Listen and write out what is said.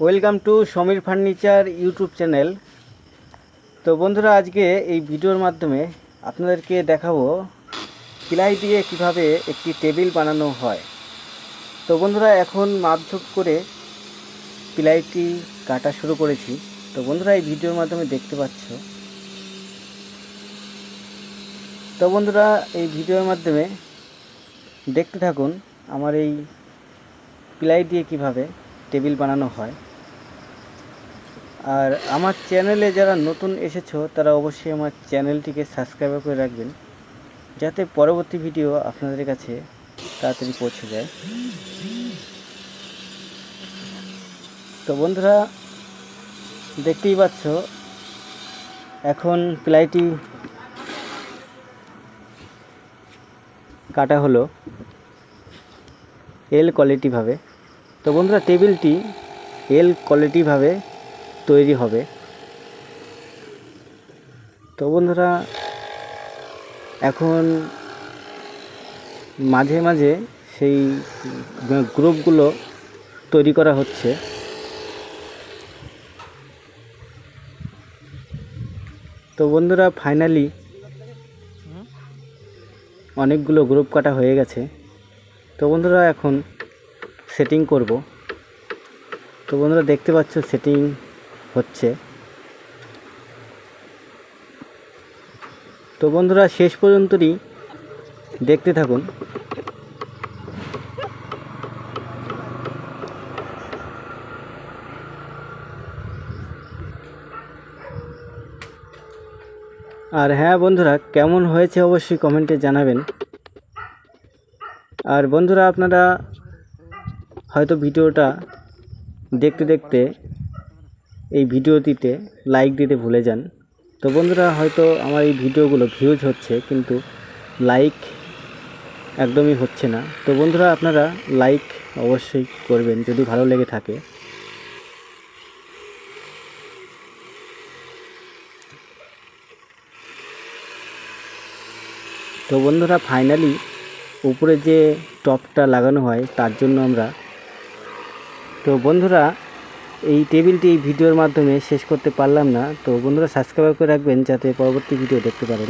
Welcome to Samir furniture YouTube channel. তো বন্ধুরা, আজকে এই ভিডিওর মাধ্যমে আপনাদেরকে দেখাবো প্লাই দিয়ে কীভাবে একটি টেবিল বানানো হয়। তো বন্ধুরা, এখন মাপঝোপ করে প্লাইটি কাটা শুরু করেছি। তো বন্ধুরা, এই ভিডিওর মাধ্যমে দেখতে পাচ্ছ। তো বন্ধুরা, এই ভিডিওর মাধ্যমে দেখতে থাকুন আমার এই প্লাই দিয়ে কীভাবে টেবিল বানানো হয়। আর আমার চ্যানেলে যারা নতুন এসেছ, তারা অবশ্যই আমার চ্যানেলটিকে সাবস্ক্রাইব করে রাখবেন, যাতে পরবর্তী ভিডিও আপনাদের কাছে তাড়াতাড়ি পৌঁছে যায়। তো বন্ধুরা, দেখতেই পাচ্ছ, এখন প্লাইটি কাটা হলো এল কোয়ালিটিভাবে তো বন্ধুরা টেবিলটি এল কোয়ালিটিভাবে তৈরি হবে। তো বন্ধুরা, এখন মাঝে মাঝে সেই গ্রুপগুলো তৈরি করা হচ্ছে। তো বন্ধুরা, ফাইনালি অনেকগুলো গ্রুপ কাটা হয়ে গেছে। তো বন্ধুরা, এখন সেটিং করব। তো বন্ধুরা, দেখতে পাচ্ছ সেটিং হচ্ছে। তো বন্ধুরা, শেষ পর্যন্তই দেখতে থাকুন। আর হ্যাঁ বন্ধুরা, কেমন হয়েছে অবশ্যই কমেন্টে জানাবেন। আর বন্ধুরা, আপনারা হয়তো ভিডিওটা দেখতে দেখতে এই ভিডিওটিতে লাইক দিতে ভুলে যান। তো বন্ধুরা, হয়তো আমার এই ভিডিওগুলো ভিউজ হচ্ছে, কিন্তু লাইক একদমই হচ্ছে না। তো বন্ধুরা, আপনারা লাইক অবশ্যই করবেন, যদি ভালো লেগে থাকে। তো বন্ধুরা ফাইনালি উপরে যে টপটা লাগানো হয়, তার জন্য আমরা তো বন্ধুরা এই টেবিলটি এই ভিডিওর মাধ্যমে শেষ করতে পারলাম না। তো বন্ধুরা সাবস্ক্রাইব করে রাখবেন যাতে পরবর্তী ভিডিও দেখতে পারেন।